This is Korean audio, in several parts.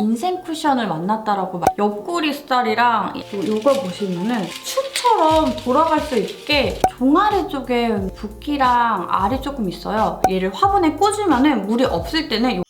인생 쿠션을 만났다라고 막 옆구리 스타일이랑 이거 보시면은 슈처럼 돌아갈 수 있게 종아리 쪽에 붓기랑 알이 조금 있어요. 얘를 화분에 꽂으면은 물이 없을 때는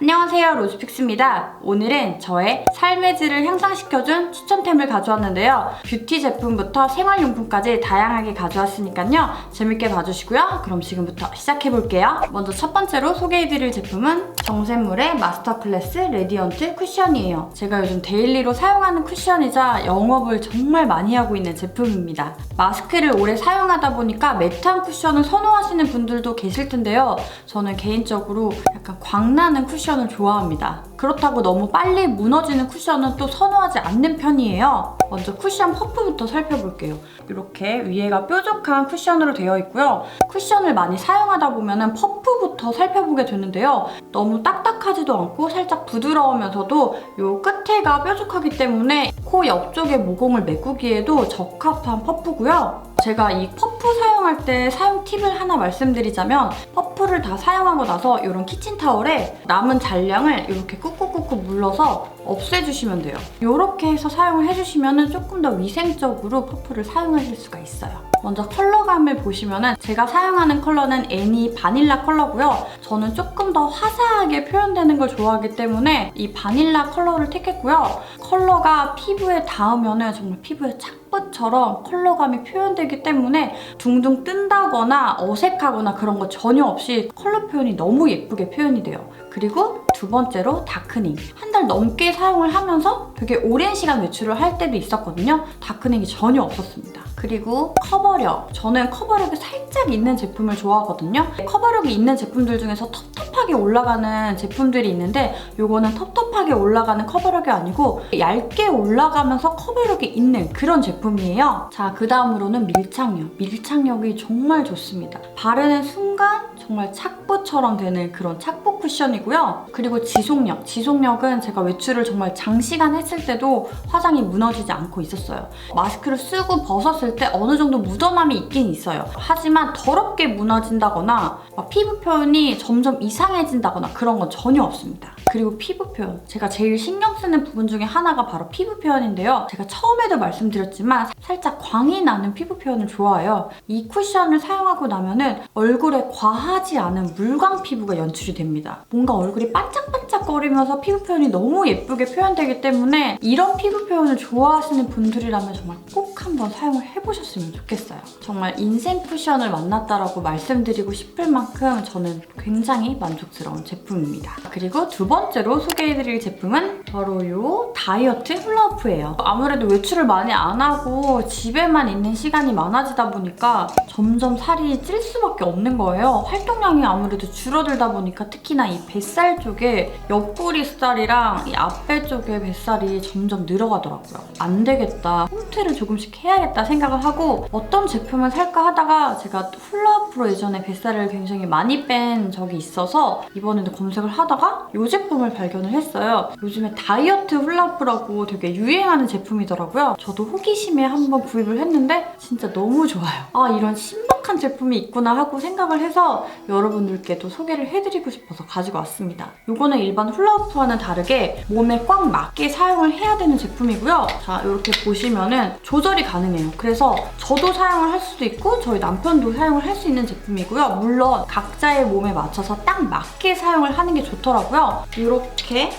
안녕하세요 로즈픽스입니다. 오늘은 저의 삶의 질을 향상시켜준 추천템을 가져왔는데요. 뷰티 제품부터 생활용품까지 다양하게 가져왔으니까요. 재밌게 봐주시고요. 그럼 지금부터 시작해볼게요. 먼저 첫 번째로 소개해드릴 제품은 정샘물의 마스터 클래스 레디언트 쿠션이에요. 제가 요즘 데일리로 사용하는 쿠션이자 영업을 정말 많이 하고 있는 제품입니다. 마스크를 오래 사용하다 보니까 매트한 쿠션을 선호하시는 분들도 계실 텐데요. 저는 개인적으로 약간 광나는 쿠션 을 좋아합니다. 그렇다고 너무 빨리 무너지는 쿠션은 또 선호하지 않는 편이에요. 먼저 쿠션 퍼프부터 살펴볼게요. 이렇게 위에가 뾰족한 쿠션으로 되어 있고요. 쿠션을 많이 사용하다 보면 퍼프부터 살펴보게 되는데요. 너무 딱딱하지도 않고 살짝 부드러우면서도 이 끝에가 뾰족하기 때문에 코 옆쪽에 모공을 메꾸기에도 적합한 퍼프고요. 제가 이 퍼프 사용할 때 사용 팁을 하나 말씀드리자면 퍼프를 다 사용하고 나서 이런 키친타올에 남은 잔량을 이렇게 꾹꾹꾹꾹 물러서 없애주시면 돼요. 이렇게 해서 사용을 해주시면 조금 더 위생적으로 퍼프를 사용하실 수가 있어요. 먼저 컬러감을 보시면은 제가 사용하는 컬러는 애니 바닐라 컬러고요. 저는 조금 더 화사하게 표현되는 걸 좋아하기 때문에 이 바닐라 컬러를 택했고요. 컬러가 피부에 닿으면은 정말 피부에 착붙처럼 컬러감이 표현되기 때문에 둥둥 뜬다거나 어색하거나 그런 거 전혀 없이 컬러 표현이 너무 예쁘게 표현이 돼요. 그리고 두 번째로 다크닝. 한 달 넘게 사용을 하면서 되게 오랜 시간 외출을 할 때도 있었거든요. 다크닝이 전혀 없었습니다. 그리고 커버력. 저는 커버력이 살짝 있는 제품을 좋아하거든요. 커버력이 있는 제품들 중에서 텁텁 하게 올라가는 제품들이 있는데 이거는 텁텁하게 올라가는 커버력이 아니고 얇게 올라가면서 커버력이 있는 그런 제품이에요. 자, 그 다음으로는 밀착력. 밀착력이 정말 좋습니다. 바르는 순간 정말 착붙처럼 되는 그런 착붙 쿠션이고요. 그리고 지속력. 지속력은 제가 외출을 정말 장시간 했을 때도 화장이 무너지지 않고 있었어요. 마스크를 쓰고 벗었을 때 어느 정도 묻어남이 있긴 있어요. 하지만 더럽게 무너진다거나 막 피부 표현이 점점 이상해 진다거나 그런 건 전혀 없습니다. 그리고 피부 표현. 제가 제일 신경 쓰는 부분 중에 하나가 바로 피부 표현인데요. 제가 처음에도 말씀드렸지만 살짝 광이 나는 피부 표현을 좋아해요. 이 쿠션을 사용하고 나면은 얼굴에 과하지 않은 물광 피부가 연출이 됩니다. 뭔가 얼굴이 반짝반짝거리면서 피부 표현이 너무 예쁘게 표현되기 때문에 이런 피부 표현을 좋아하시는 분들이라면 정말 꼭 한번 사용을 해보셨으면 좋겠어요. 정말 인생 쿠션을 만났다라고 말씀드리고 싶을 만큼 저는 굉장히 만족스러운 제품입니다. 그리고 두 번째로 소개해드릴 제품은 바로 이 다이어트 훌라후프예요. 아무래도 외출을 많이 안 하고 집에만 있는 시간이 많아지다 보니까 점점 살이 찔 수밖에 없는 거예요. 활동량이 아무래도 줄어들다 보니까 특히나 이 뱃살 쪽에 옆구리 살이랑 이 앞배 쪽에 뱃살이 점점 늘어가더라고요. 안 되겠다. 홈트를 조금씩 해 야겠다 생각을 하고 어떤 제품을 살까 하다가 제가 훌라후프로 예전에 뱃살을 굉장히 많이 뺀 적이 있어서 이번에도 검색을 하다가 이 제품을 발견을 했어요. 요즘에 다이어트 훌라후프라고 되게 유행하는 제품이더라고요. 저도 호기심에 한번 구입을 했는데 진짜 너무 좋아요. 아 이런 신 박한 제품이 있구나 하고 생각을 해서 여러분들께도 소개를 해드리고 싶어서 가지고 왔습니다. 이거는 일반 훌라후프와는 다르게 몸에 꽉 맞게 사용을 해야 되는 제품이고요. 자 이렇게 보시면은 조절이 가능해요. 그래서 저도 사용을 할 수도 있고 저희 남편도 사용을 할 수 있는 제품이고요. 물론 각자의 몸에 맞춰서 딱 맞게 사용을 하는 게 좋더라고요. 이렇게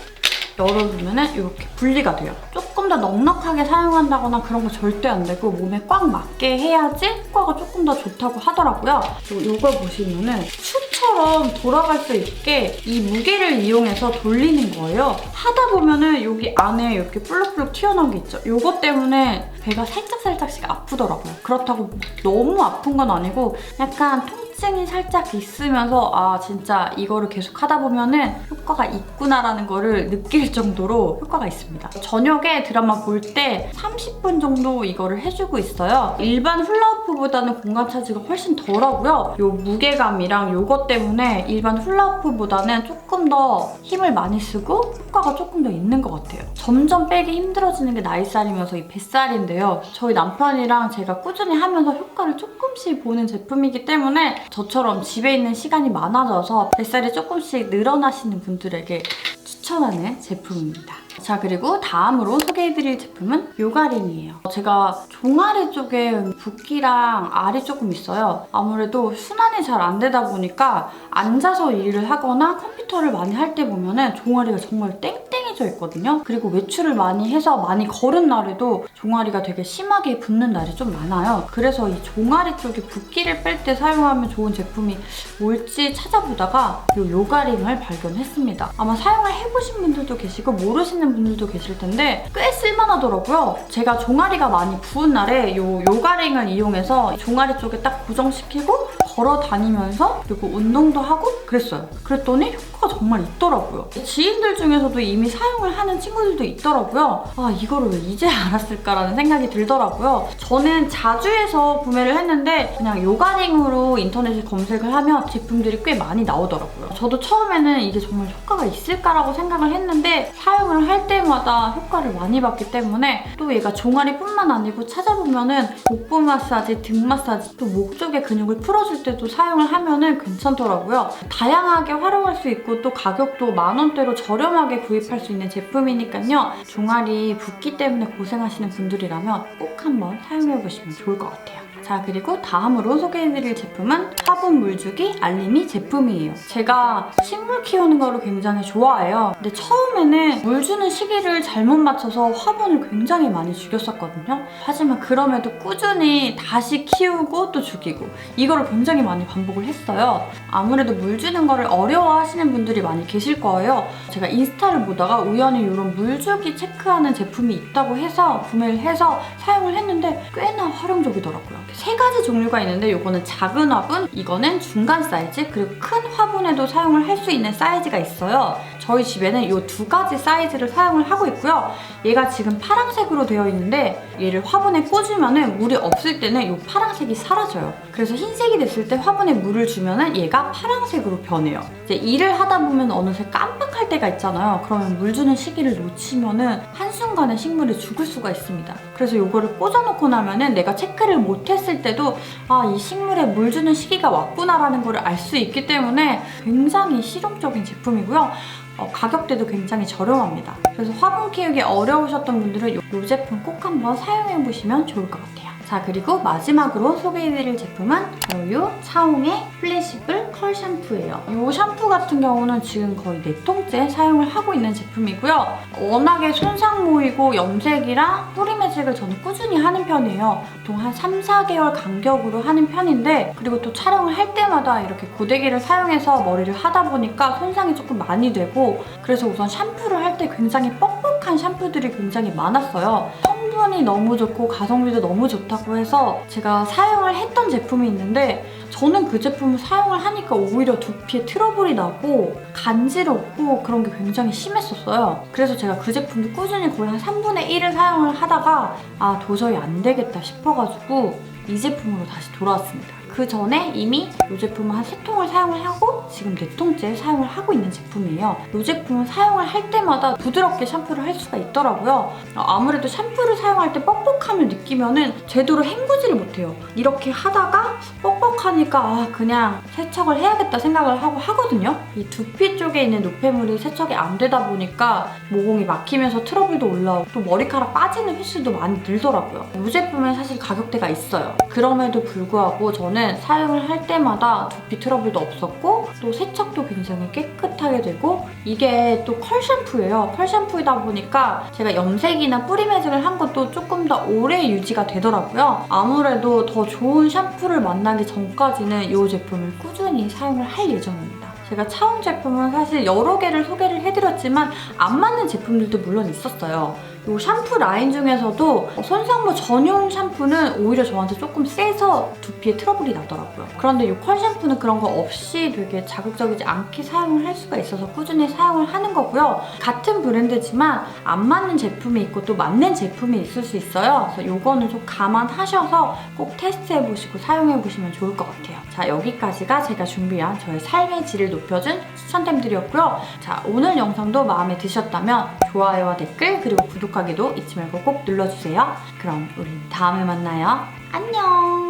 열어두면은 이렇게 분리가 돼요. 조금 더 넉넉하게 사용한다거나 그런 거 절대 안 되고 몸에 꽉 맞게 해야지 효과가 조금 더 좋다고 하더라고요. 그리고 이걸 보시면은 슈처럼 돌아갈 수 있게 이 무게를 이용해서 돌리는 거예요. 하다 보면은 여기 안에 이렇게 볼록볼록 튀어나온 게 있죠. 이것 때문에 배가 살짝살짝씩 아프더라고요. 그렇다고 너무 아픈 건 아니고 약간 통 증이 살짝 있으면서 아 진짜 이거를 계속 하다 보면은 효과가 있구나라는 거를 느낄 정도로 효과가 있습니다. 저녁에 드라마 볼 때 30분 정도 이거를 해주고 있어요. 일반 훌라후프보다는 공간 차지가 훨씬 덜하고요. 요 무게감이랑 요것 때문에 일반 훌라후프보다는 조금 더 힘을 많이 쓰고 효과가 조금 더 있는 것 같아요. 점점 빼기 힘들어지는 게 나이살이면서 이 뱃살인데요. 저희 남편이랑 제가 꾸준히 하면서 효과를 조금씩 보는 제품이기 때문에 저처럼 집에 있는 시간이 많아져서 뱃살이 조금씩 늘어나시는 분들에게 추천하는 제품입니다. 자 그리고 다음으로 소개해드릴 제품은 요가링이에요. 제가 종아리 쪽에 붓기랑 알이 조금 있어요. 아무래도 순환이 잘 안 되다 보니까 앉아서 일을 하거나 컴퓨터를 많이 할 때 보면은 종아리가 정말 땡 땡해져 있거든요. 그리고 외출을 많이 해서 많이 걸은 날에도 종아리가 되게 심하게 붓는 날이 좀 많아요. 그래서 이 종아리 쪽에 붓기를 뺄 때 사용하면 좋은 제품이 뭘지 찾아보다가 이 요가링을 발견했습니다. 아마 사용을 해보신 분들도 계시고 모르시는 분들도 계실 텐데 꽤 쓸만하더라고요. 제가 종아리가 많이 부은 날에 이 요가링을 이용해서 종아리 쪽에 딱 고정시키고 걸어 다니면서 그리고 운동도 하고 그랬어요. 그랬더니 효과가 정말 있더라고요. 지인들 중에서도 이미 사용 을 하는 친구들도 있더라고요. 아 이거를 왜 이제 알았을까라는 생각이 들더라고요. 저는 자주에서 구매를 했는데 그냥 요가링으로 인터넷에 검색을 하면 제품들이 꽤 많이 나오더라고요. 저도 처음에는 이게 정말 효과가 있을까라고 생각을 했는데 사용을 할 때마다 효과를 많이 봤기 때문에 또 얘가 종아리뿐만 아니고 찾아보면은 복부 마사지, 등 마사지, 또 목 쪽의 근육을 풀어줄 때도 사용을 하면은 괜찮더라고요. 다양하게 활용할 수 있고 또 가격도 만 원대로 저렴하게 구입할 수 있는 제품이니까요. 종아리 붓기 때문에 고생하시는 분들이라면 꼭 한번 사용해 보시면 좋을 것 같아요. 자 그리고 다음으로 소개해드릴 제품은 화분 물주기 알림이 제품이에요. 제가 식물 키우는 거를 굉장히 좋아해요. 근데 처음에는 물 주는 시기를 잘못 맞춰서 화분을 굉장히 많이 죽였었거든요. 하지만 그럼에도 꾸준히 다시 키우고 또 죽이고 이거를 굉장히 많이 반복을 했어요. 아무래도 물 주는 거를 어려워하시는 분들이 많이 계실 거예요. 제가 인스타를 보다가 우연히 이런 물주기 체크하는 제품이 있다고 해서 구매를 해서 사용을 했는데 꽤나 활용적이더라고요. 세 가지 종류가 있는데 이거는 작은 화분, 이거는 중간 사이즈, 그리고 큰 화분에도 사용을 할 수 있는 사이즈가 있어요. 저희 집에는 이 두 가지 사이즈를 사용을 하고 있고요. 얘가 지금 파란색으로 되어 있는데 얘를 화분에 꽂으면 물이 없을 때는 이 파란색이 사라져요. 그래서 흰색이 됐을 때 화분에 물을 주면 얘가 파란색으로 변해요. 이제 일을 하다 보면 어느새 깜빡할 때가 있잖아요. 그러면 물 주는 시기를 놓치면은 한순간에 식물이 죽을 수가 있습니다. 그래서 이거를 꽂아놓고 나면은 내가 체크를 못했을 때도 아, 이 식물에 물 주는 시기가 왔구나라는 걸 알 수 있기 때문에 굉장히 실용적인 제품이고요. 어, 가격대도 굉장히 저렴합니다. 그래서 화분 키우기 어려우셨던 분들은 이, 이 제품 꼭 한번 사용해 보시면 좋을 것 같아요. 자 그리고 마지막으로 소개해드릴 제품은 바로 이 차홍의 플래시블 컬 샴푸예요. 이 샴푸 같은 경우는 지금 거의 4통째 사용을 하고 있는 제품이고요. 워낙에 손상 모이고 염색이랑 뿌리 매직을 저는 꾸준히 하는 편이에요. 보통 한 3, 4개월 간격으로 하는 편인데 그리고 또 촬영을 할 때마다 이렇게 고데기를 사용해서 머리를 하다 보니까 손상이 조금 많이 되고 그래서 우선 샴푸를 할 때 굉장히 뻑뻑한 샴푸들이 굉장히 많았어요. 성분이 너무 좋고 가성비도 너무 좋다고 해서 제가 사용을 했던 제품이 있는데 저는 그 제품을 사용을 하니까 오히려 두피에 트러블이 나고 간지럽고 그런 게 굉장히 심했었어요. 그래서 제가 그 제품을 꾸준히 거의 한 3분의 1을 사용을 하다가 아 도저히 안 되겠다 싶어가지고 이 제품으로 다시 돌아왔습니다. 그 전에 이미 이 제품을 한 3통을 사용을 하고 지금 4통째 사용을 하고 있는 제품이에요. 이 제품을 사용을 할 때마다 부드럽게 샴푸를 할 수가 있더라고요. 어, 아무래도 샴푸를 사용할 때 뻑뻑함을 느끼면 은 제대로 헹구지를 못해요. 이렇게 하다가 뻑 뻑하니까 아, 그냥 세척을 해야겠다 생각을 하고 하거든요. 이 두피 쪽에 있는 노폐물이 세척이 안 되다 보니까 모공이 막히면서 트러블도 올라오고 또 머리카락 빠지는 횟수도 많이 늘더라고요. 이 제품은 사실 가격대가 있어요. 그럼에도 불구하고 저는 사용을 할 때마다 두피 트러블도 없었고 또 세척도 굉장히 깨끗하게 되고 이게 또 컬 샴푸예요. 컬 샴푸이다 보니까 제가 염색이나 뿌리 매직을 한 것도 조금 더 오래 유지가 되더라고요. 아무래도 더 좋은 샴푸를 만나기 전 까지는 이 제품을 꾸준히 사용을 할 예정입니다. 제가 차원 제품은 사실 여러 개를 소개를 해드렸지만 안 맞는 제품들도 물론 있었어요. 이 샴푸 라인 중에서도 손상모 전용 샴푸는 오히려 저한테 조금 세서 두피에 트러블이 나더라고요. 그런데 이 컬 샴푸는 그런 거 없이 되게 자극적이지 않게 사용을 할 수가 있어서 꾸준히 사용을 하는 거고요. 같은 브랜드지만 안 맞는 제품이 있고 또 맞는 제품이 있을 수 있어요. 그래서 이거는 좀 감안하셔서 꼭 테스트해보시고 사용해보시면 좋을 것 같아요. 자, 여기까지가 제가 준비한 저의 삶의 질을 높여준 추천템들이었고요. 자, 오늘 영상도 마음에 드셨다면 좋아요와 댓글 그리고 구독하기도 잊지 말고 꼭 눌러주세요. 그럼 우리 다음에 만나요. 안녕!